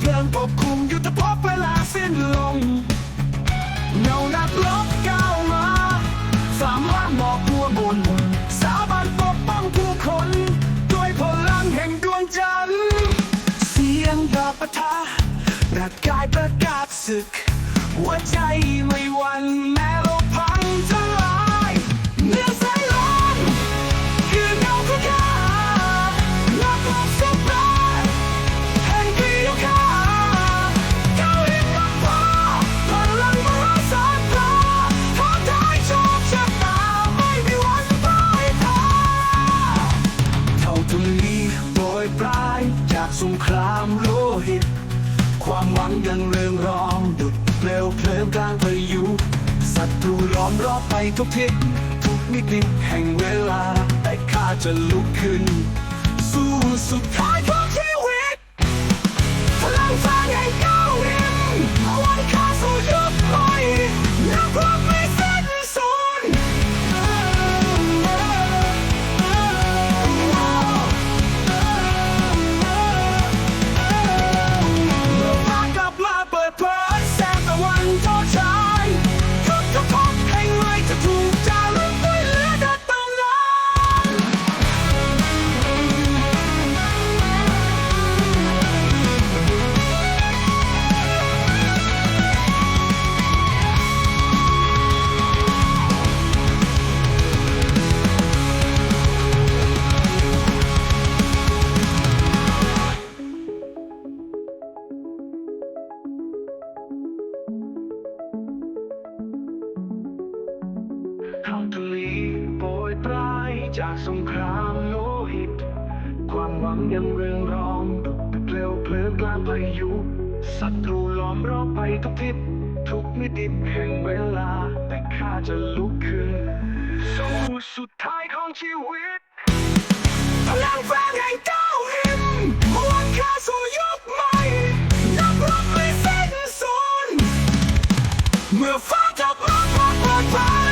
เพลิงปกคลุมอยุทธภพบเวลาสิ้นลงเงานักลบก้าวมา สามารถหมอกลัวบน สาบานปกป้องผู้คน ด้วยพลังแห่งดวงจันทร์เสียงดาบปะทะแระกายประกาศศึก หัวใจไม่หวั่นแม้ สงครามโลหิต ความหวังยังเรืองรอง ดุดเปลวเพลิงกลางพายุศัตรูล้อมรอบไปทุกทิศทุกมิติแห่งเวลา แต่ข้าจะลุกขึ้น สู้สุดท้าย เข้ทะเลโปรยปลายจากสงครามโลหิต ความหวังยังเรืองรองเร็วเพลินกลางพายุศัตรูล้อมรอบไปทุกทิศทุกมิติแห่งเวลา แต่ข้าจะลุกขึ้น สู่สุดท้ายของชีวิตพลังแรงแห่งเจ้าหิมมวลคาสู่ยุคใหม่นับรบไม่เส้นสูนเมื่อฟ้าจับมือพลัดพาด